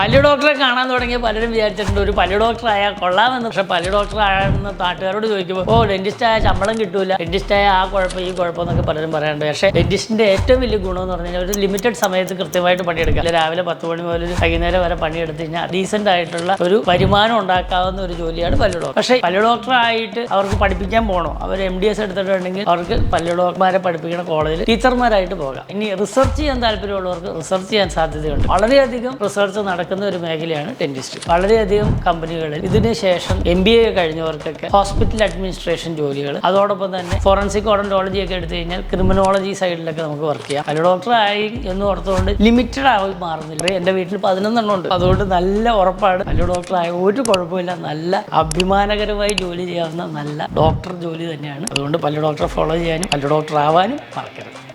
പല്ല് ഡോക്ടറെ കാണാൻ തുടങ്ങിയ പലരും വിചാരിച്ചിട്ടുണ്ട്. ഒരു പല്ല് ഡോക്ടർ ആയാൽ കൊള്ളാമെന്ന്. പക്ഷെ പല്ല് ഡോക്ടർ ആയെന്ന് നാട്ടുകാരോട് ചോദിക്കുമ്പോൾ ഓ ഡെന്റിസ്റ്റ് ആയ ശമ്പളം കിട്ടൂല. ഡെന്റിസ്റ്റ് ആയ ആ കുഴപ്പം ഈ കുഴപ്പം എന്നൊക്കെ പലരും പറയാറുണ്ട്. പക്ഷേ ഡെന്റിസ്റ്റിന്റെ ഏറ്റവും വലിയ ഗുണം എന്ന് പറഞ്ഞാൽ ഒരു ലിമിറ്റഡ് സമയത്ത് കൃത്യമായിട്ട് പണിയെടുക്കുക. രാവിലെ പത്ത് മണി മുതൽ വൈകുന്നേരം വരെ പണിയെടുത്ത് കഴിഞ്ഞാൽ ഡീസെന്റ് ആയിട്ടുള്ള ഒരു വരുമാനം ഉണ്ടാക്കാവുന്ന ഒരു ജോലിയാണ് പല്ല് ഡോക്ടർ. പക്ഷേ പല്ല് ഡോക്ടർ ആയിട്ട് അവർക്ക് പഠിപ്പിക്കാൻ പോകണോ അവർ എം ഡി എസ് എടുത്തിട്ടുണ്ടെങ്കിൽ അവർക്ക് പല്ല് ഡോക്ടർമാരെ പഠിപ്പിക്കുന്ന കോളേജിൽ ടീച്ചർമാരായിട്ട് പോകാം. ഇനി റിസർച്ച് ചെയ്യാൻ താല്പര്യമുള്ളവർക്ക് റിസർച്ച് ചെയ്യാൻ സാധ്യതയുണ്ട്. വളരെയധികം റിസർച്ച് നടക്കുന്ന ഒരു മേഖലയാണ് ഡെന്റിസ്റ്റ് വളരെയധികം കമ്പനികളിൽ ഇതിന് ശേഷം എം ബി എ കഴിഞ്ഞവർക്കൊക്കെ ഹോസ്പിറ്റൽ അഡ്മിനിസ്ട്രേഷൻ ജോലികൾ അതോടൊപ്പം തന്നെ ഫോറൻസിക് ഓഡന്റോളജി ഒക്കെ എടുത്തു കഴിഞ്ഞാൽ ക്രിമിനോളജി സൈഡിലൊക്കെ നമുക്ക് വർക്ക് ചെയ്യാം. അല്ല ഡോക്ടർ ആയി എന്ന് ഓർത്തുകൊണ്ട് ലിമിറ്റഡ് ആയി മാറുന്നില്ല. എന്റെ വീട്ടിൽ പതിനൊന്നെണ്ണം ഉണ്ട്. അതുകൊണ്ട് നല്ല ഉറപ്പാണ്. അല്ല ഡോക്ടർ ആയ ഒരു കുഴപ്പമില്ല നല്ല അഭിമാനകരമായി ജോലി ചെയ്യാവുന്ന നല്ല ഡോക്ടർ ജോലി തന്നെയാണ്. അതുകൊണ്ട് പല ഡോക്ടറെ ഫോളോ ചെയ്യാനും പല ഡോക്ടർ ആവാനും മറക്കരുത്.